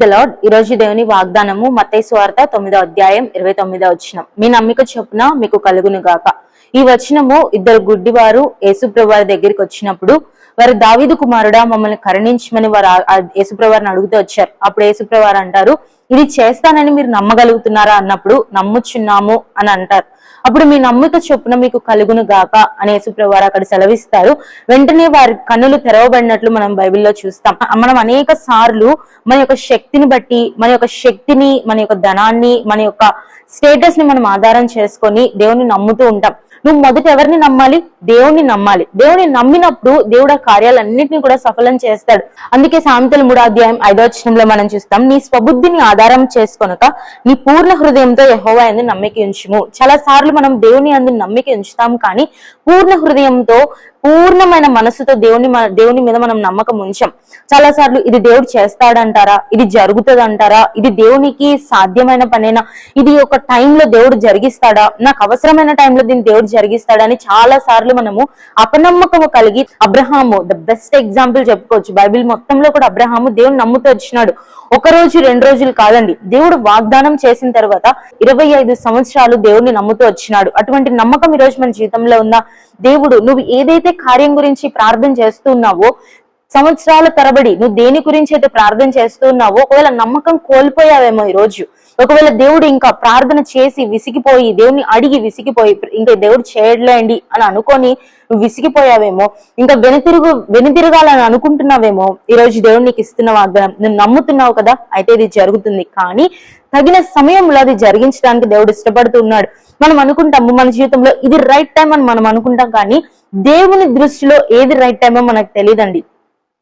The lord. ఈ రోజు దేవుని వాగ్దానము మత్తయి వార్త తొమ్మిదో అధ్యాయం ఇరవై తొమ్మిదో వచ్చిన మీ నమ్మిక చొప్పున మీకు కలుగును గాక. ఈ వచనము ఇద్దరు గుడ్డివారు యేసుప్రభు దగ్గరికి వచ్చినప్పుడు వారు దావీదు కుమారుడా మమ్మల్ని కరుణించమని వారు ఆ- అడుగుతూ వచ్చారు. అప్పుడు యేసుప్రభు వారు అంటారు ఇది చేస్తానని మీరు నమ్మగలుగుతున్నారా అన్నప్పుడు నమ్ముచున్నాము అని అంటారు. అప్పుడు మీ నమ్మిక చొప్పున మీకు కలుగును గాక అని యేసుప్రభువారు అక్కడ సెలవిస్తారు. వెంటనే వారి కన్నులు తెరవబడినట్లు మనం బైబిల్లో చూస్తాం. మనం అనేక సార్లు మన యొక్క శక్తిని బట్టి మన యొక్క శక్తిని మన యొక్క ధనాన్ని మన యొక్క స్టేటస్ని మనం ఆధారం చేసుకొని దేవుని నమ్ముతూ ఉంటాం. నువ్వు మొదట ఎవరిని నమ్మాలి? దేవుణ్ణి నమ్మాలి. దేవుని నమ్మినప్పుడు దేవుడు ఆ కార్యాలన్నింటినీ కూడా సఫలం చేస్తాడు. అందుకే సామెతల మూడో అధ్యాయం ఐదో వచనంలో మనం చూస్తాం నీ స్వబుద్ధిని ఆధారం చేసుకొనక నీ పూర్ణ హృదయంతో యహోవా యందు నమ్మిక ఉంచుము. చాలా సార్లు మనం దేవుని అందు నమ్మిక ఉంచుతాం కానీ పూర్ణ హృదయంతో పూర్ణమైన మనసుతో దేవుని దేవుని మీద మనం నమ్మకం ఉంచాం. చాలా సార్లు ఇది దేవుడు చేస్తాడంటారా? ఇది జరుగుతుంది అంటారా ఇది దేవునికి సాధ్యమైన పనేనా? ఇది ఒక టైంలో దేవుడు జరిగిస్తాడా? నాకు అవసరమైన టైంలో దీన్ని దేవుడు జరిగిస్తాడా అని చాలా సార్లు మనము అపనమ్మకము కలిగి అబ్రహాము ద బెస్ట్ ఎగ్జాంపుల్ చెప్పుకోవచ్చు. బైబిల్ మొత్తంలో కూడా అబ్రహాము దేవుని నమ్ముతూ వచ్చినాడు. ఒక రోజు రెండు రోజులు కాదండి. దేవుడు వాగ్దానం చేసిన తర్వాత ఇరవై ఐదు సంవత్సరాలు దేవుడిని నమ్ముతూ వచ్చినాడు. అటువంటి నమ్మకం ఈ రోజు మన జీవితంలో ఉన్న దేవుడు నువ్వు ఏదైతే కార్యం గురించి ప్రార్థన చేస్తున్నావో సంవత్సరాల తరబడి నువ్వు దేని గురించి అయితే ప్రార్థన చేస్తున్నావో ఒకవేళ నమ్మకం కోల్పోయావేమో ఈ రోజు ఒకవేళ దేవుడు ఇంకా ప్రార్థన చేసి విసిగిపోయి దేవుని అడిగి విసిగిపోయి ఇంకా దేవుడు చేయలేండి అని అనుకొని నువ్వు విసిగిపోయావేమో ఇంకా వెనుతిరుగు వెనుతిరగాలని అనుకుంటున్నావేమో ఈ రోజు దేవుడు నీకు ఇస్తున్న వాగ్దానం. నువ్వు నమ్ముతున్నావు కదా అయితే ఇది జరుగుతుంది. కానీ తగిన సమయంలో అది జరిగించడానికి దేవుడు ఇష్టపడుతున్నాడు మనం అనుకుంటాము మన జీవితంలో ఇది రైట్ టైం అని మనం అనుకుంటాం కానీ దేవుని దృష్టిలో ఏది రైట్ టైమో మనకు తెలియదండి.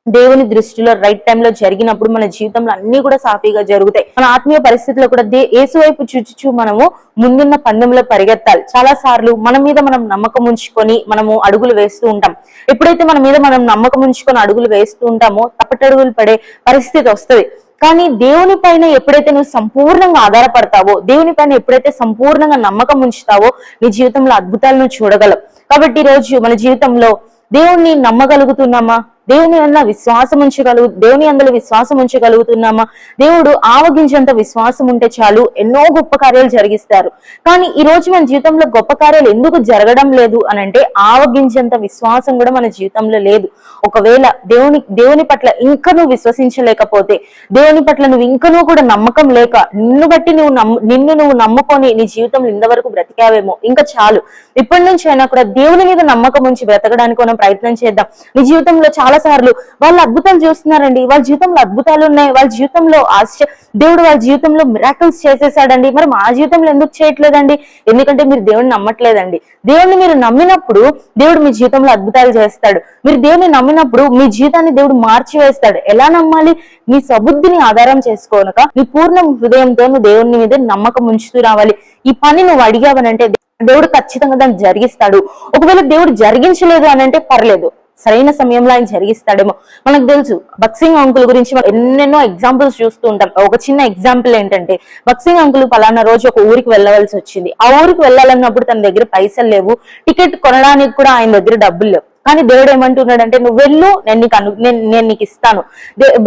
దేవుని దృష్టిలో రైట్ టైంలో జరిగినప్పుడు మన జీవితంలో అన్ని కూడా సాఫీగా జరుగుతాయి. మన ఆత్మీయ పరిస్థితిలో కూడా దే ఏసు వైపు చూచుచూ మనము ముందున్న పందెంలో పరిగెత్తాలి. చాలా సార్లు మన మీద మనం నమ్మకం ఉంచుకొని మనము అడుగులు వేస్తూ ఉంటాం. ఎప్పుడైతే మన మీద మనం నమ్మకం ఉంచుకొని అడుగులు వేస్తూ ఉంటామో తప్పటడుగులు పడే పరిస్థితి వస్తుంది. కానీ దేవుని పైన ఎప్పుడైతే నువ్వు సంపూర్ణంగా ఆధారపడతావో దేవుని పైన ఎప్పుడైతే సంపూర్ణంగా నమ్మకం ఉంచుతావో నీ జీవితంలో అద్భుతాలను చూడగలవు. కాబట్టి ఈరోజు రోజు మన జీవితంలో దేవుణ్ణి నమ్మగలుగుతున్నామా? దేవుని అన్న విశ్వాసం ఉంచగలుగు దేవుని అందులో విశ్వాసం ఉంచగలుగుతున్నామా దేవుడు ఆవగించేంత విశ్వాసం ఉంటే చాలు ఎన్నో గొప్ప కార్యాలు జరిగిస్తారు. కానీ ఈ రోజు మన జీవితంలో గొప్ప కార్యాలు ఎందుకు జరగడం లేదు అని అంటే ఆవగించేంత విశ్వాసం కూడా మన జీవితంలో లేదు. ఒకవేళ దేవుని దేవుని పట్ల ఇంకా నువ్వు విశ్వసించలేకపోతే దేవుని పట్ల నువ్వు ఇంకనూ కూడా నమ్మకం లేక నిన్ను బట్టి నువ్వు నిన్ను నువ్వు నమ్ముకొని నీ జీవితంలో ఇంతవరకు బ్రతికావేమో ఇంకా చాలు. ఇప్పటి నుంచి అయినా కూడా దేవుని మీద నమ్మకం ఉంచి బ్రతకడానికి మనం ప్రయత్నం చేద్దాం. నీ జీవితంలో చాలా సార్లు వాళ్ళు అద్భుతాలు చూస్తున్నారండి. వాళ్ళ జీవితంలో అద్భుతాలు ఉన్నాయి. వాళ్ళ జీవితంలో ఆశ్చర్య దేవుడు వాళ్ళ జీవితంలో మిరాకల్స్ చేసేసాడండి. మరి మా జీవితంలో ఎందుకు చేయట్లేదండి? ఎందుకంటే మీరు దేవుడిని నమ్మట్లేదండి. దేవుడిని మీరు నమ్మినప్పుడు దేవుడు మీ జీవితంలో అద్భుతాలు చేస్తాడు. మీరు దేవుడిని నమ్మినప్పుడు మీ జీవితాన్ని దేవుడు మార్చివేస్తాడు. ఎలా నమ్మాలి? మీ సబుద్ధిని ఆధారం చేసుకోనక నీ పూర్ణ హృదయంతో నువ్వు దేవుని మీద నమ్మకం ఉంచుతూ రావాలి. ఈ పని నువ్వు అడిగావనంటే దేవుడు ఖచ్చితంగా దాన్ని జరిగిస్తాడు. ఒకవేళ దేవుడు జరిగించలేదు అని అంటే పర్లేదు. సరైన సమయంలో ఆయన జరిగిస్తాడేమో. మనకు తెలుసు బక్సింగ్ అంకుల్ గురించి మనం ఎన్నెన్నో ఎగ్జాంపుల్స్ చూస్తూ ఉంటాం. ఒక చిన్న ఎగ్జాంపుల్ ఏంటంటే బక్సింగ్ అంకుల్ పలానా రోజు ఒక ఊరికి వెళ్ళవలసి వచ్చింది. ఆ ఊరికి వెళ్ళాలన్నప్పుడు తన దగ్గర పైసలు లేవు. టికెట్ కొనడానికి కూడా ఆయన దగ్గర డబ్బులు లేవు. కానీ దేవుడు ఏమంటున్నాడంటే నువ్వు వెళ్ళు నేను నీకు అను నేను నేను నీకు ఇస్తాను.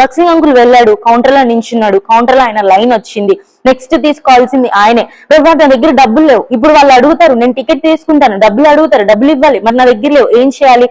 బక్సింగ్ అంకుల్ వెళ్ళాడు కౌంటర్లో నించున్నాడు. కౌంటర్లో ఆయన లైన్ వచ్చింది. నెక్స్ట్ తీసుకోవాల్సింది ఆయనే. రేపు నా దగ్గర డబ్బులు లేవు. ఇప్పుడు వాళ్ళు అడుగుతారు నేను టికెట్ తీసుకుంటాను. డబ్బులు అడుగుతారు డబ్బులు ఇవ్వాలి. మరి నా దగ్గర లేవు. ఏం చేయాలి?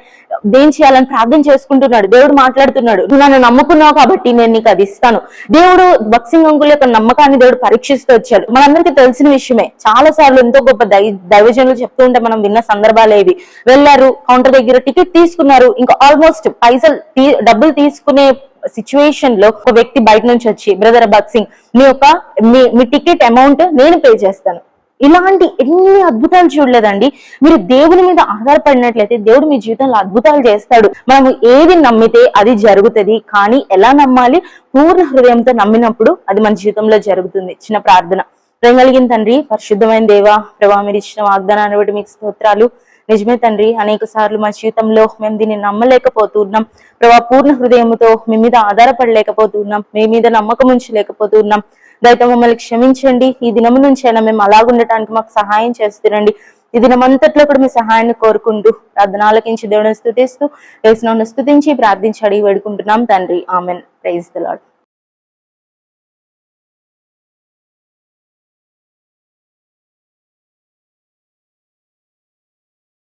ఏం చేయాలని ప్రార్థన చేసుకుంటున్నాడు. దేవుడు మాట్లాడుతున్నాడు. నువ్వు నన్ను నమ్ముకున్నావు కాబట్టి నేను నీకు అది ఇస్తాను. దేవుడు బక్సింగ్ అంకుల్ యొక్క నమ్మకాన్ని దేవుడు పరీక్షిస్తూ వచ్చాడు. మనందరికీ తెలిసిన విషయమే. చాలా సార్లు ఎంతో గొప్ప దై దైవజనులు చెప్తూ ఉంటే మనం విన్న సందర్భాలు ఏవి? వెళ్ళారు కౌంటర్ దగ్గర టికెట్ తీసుకున్నారు. ఇంకా ఆల్మోస్ట్ పైసలు తీ- డబ్బులు తీసుకునే సిచ్యువేషన్లో ఒక వ్యక్తి బయట నుంచి వచ్చి బ్రదర్ బక్సింగ్ మీ యొక్క మీ మీ టికెట్ అమౌంట్ నేను పే చేస్తాను. ఇలాంటి ఎన్ని అద్భుతాలు చూడలేదండి. మీరు దేవుని మీద ఆధారపడినట్లయితే దేవుడు మీ జీవితంలో అద్భుతాలు చేస్తాడు. మనం ఏది నమ్మితే అది జరుగుతుంది. కానీ ఎలా నమ్మాలి? పూర్ణ హృదయంతో నమ్మినప్పుడు అది మన జీవితంలో జరుగుతుంది. చిన్న ప్రార్థన. ప్రేమ కలిగిన తండ్రి పరిశుద్ధమైన దేవా ప్రభా మీరు ఇచ్చిన వాగ్దానాన్ని బట్టి మీకు స్తోత్రాలు. నిజమే తండ్రి. అనేక సార్లు మా జీవితంలో మేము దీన్ని నమ్మలేకపోతున్నాం. ప్రభా పూర్ణ హృదయంతో మీ మీద ఆధారపడలేకపోతున్నాం. మీ మీద నమ్మకం ఉంచలేకపోతున్నాం. దయతో మమ్మల్ని క్షమించండి. ఈ దినము నుంచి అయినా మేము అలాగుండటానికి మాకు సహాయం చేస్తురండి. ఈ దినమంతట్లో కూడా మీ సహాయాన్ని కోరుకుంటూ ప్రార్థన ఆలకించి దేవుని స్థుతిస్తూ వేసిన స్థుతించి ప్రార్థించి అడిగి వేడుకుంటున్నాం తండ్రి. ఆమెన్. Praise the lord